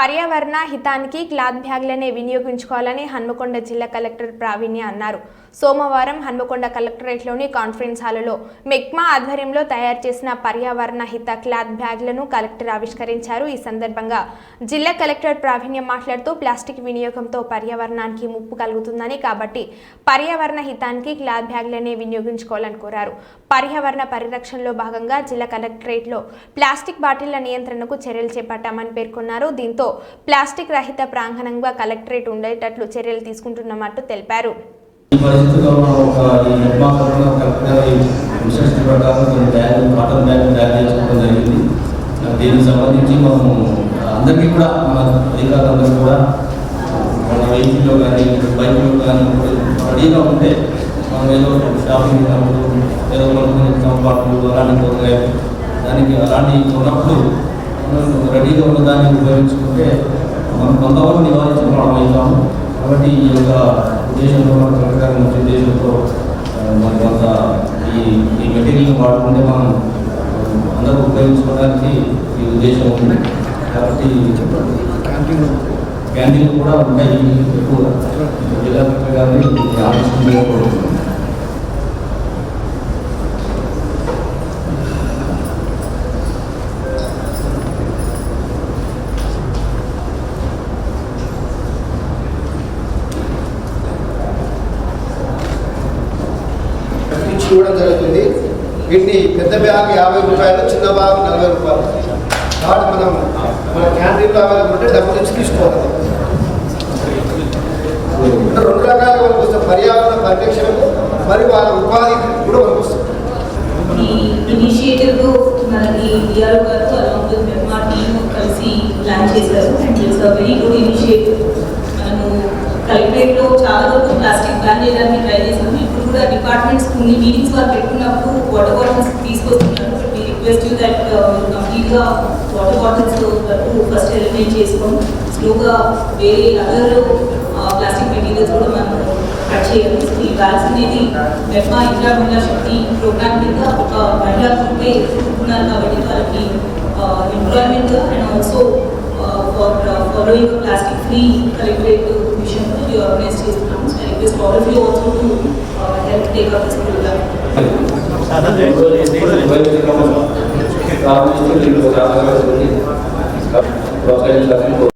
పర్యావరణ హితానికి క్లాత్ బ్యాగ్లనే వినియోగించుకోవాలని హన్మకొండ జిల్లా కలెక్టర్ ప్రావీణ్య అన్నారు. సోమవారం హన్మకొండ కలెక్టరేట్లోని కాన్ఫరెన్స్ హాలులో మెక్మా ఆధ్వర్యంలో తయారు చేసిన పర్యావరణ హిత క్లాత్ బ్యాగ్లను కలెక్టర్ ఆవిష్కరించారు. ఈ సందర్భంగా జిల్లా కలెక్టర్ ప్రావీణ్యం మాట్లాడుతూ ప్లాస్టిక్ వినియోగంతో పర్యావరణానికి ముప్పు కలుగుతుందని కాబట్టి పర్యావరణ హితానికి క్లాత్ బ్యాగ్లనే వినియోగించుకోవాలని కోరారు. పర్యావరణ పరిరక్షణలో భాగంగా జిల్లా కలెక్టరేట్లో ప్లాస్టిక్ బాటిళ్ళ నియంత్రణకు చర్యలు చేపట్టామని పేర్కొన్నారు. దీంతో ప్లాస్టిక్ రహిత ప్రాంగణంగా కలెక్టరేట్ ఉండేటట్లు చర్యలు తీసుకుంటున్నట్టు తెలిపారు. ఈ పరిస్థితుల్లో మనం ఒక ఈ నిర్మాణంలో కరెక్ట్గా ఈ ప్రకారం కొన్ని బ్యాగ్ కాటన్ బ్యాగ్ తయారు చేసుకోవడం జరిగింది. దీనికి సంబంధించి మనము అందరికీ కూడా మన అధికారులందరూ కూడా మన వెహికల్లో కానీ బైక్లో కానీ రెడీగా ఉంటే మనం ఏదో షాపింగ్ ఏదో మనం కంపార్ట్లు అలాంటి దానికి అలాంటివి ఉన్నప్పుడు రెడీగా ఉన్నదాన్ని ఉపయోగించుకుంటే మనం కొంతవరకు నివారించుకోవడం అవుతాము. కాబట్టి ఈ యొక్క ఉద్దేశంతో మన కలెక్టర్ మంచి ఉద్దేశంతో మరి కొంత ఈ ఈ మెటీరియల్ వాడుకుంటే మనం అందరూ ఉపయోగించుకోవడానికి ఈ ఉద్దేశం ఉంది. కాబట్టి క్యాంటీన్లు కూడా ఉంటాయి ఎక్కువ. జిల్లా కలెక్టర్ గారిని ఇవ్వడం జరుగుతుంది. వీటిని పెద్ద బ్యాగ్ యాభై రూపాయలు చిన్న బ్యాగ్ నలభై రూపాయలు. కాబట్టి మనం మన క్యాంటీన్లో అవైలబుల్ ఉంటే డబ్బులు ఇచ్చి తీసుకోవాలి. రెండు రకాల వరకు వస్తుంది పర్యావరణ పరిరక్షణకు మరి వాళ్ళ ఉపాధి కూడా వరకు వస్తుంది ఇనిషియేటివ్ మనకి డిఆర్ఓ గారు అలాంగ్ విత్ టీమ్ కలిసి ప్లాన్ చేశారు. And it's a very good initiative మనము కలెక్టరేట్లో చాలా వరకు ప్లాస్టిక్ బ్యాన్ చేయడానికి ట్రై చేసాము కూడా డిపార్ట్మెంట్స్ కొన్ని మీటింగ్స్ వాళ్ళు పెట్టుకున్నప్పుడు వాటర్ బాటిల్స్ తీసుకొస్తున్నారు. బట్ మీ రిక్వెస్ట్ దట్ కంప్లీట్గా వాటర్ బాటిల్స్ వరకు ఫస్ట్ ఎలిమినేట్ చేసుకొని స్లోగా వేరే అదర్ ప్లాస్టిక్ మెటీరియల్స్ కూడా మనం కట్ చేయాలి ఈ బ్యాగ్స్ అనేది మెఫ్మా ఇంద్రా మహిళా శక్తి ప్రోగ్రామ్ కింద ఒక మహిళా గ్రూపే ఉన్నారు కాబట్టి వాళ్ళకి employment and also for following plastic free collectorate information to the organized discounts. I request all of you also to uh, help take up this program. Welcome to the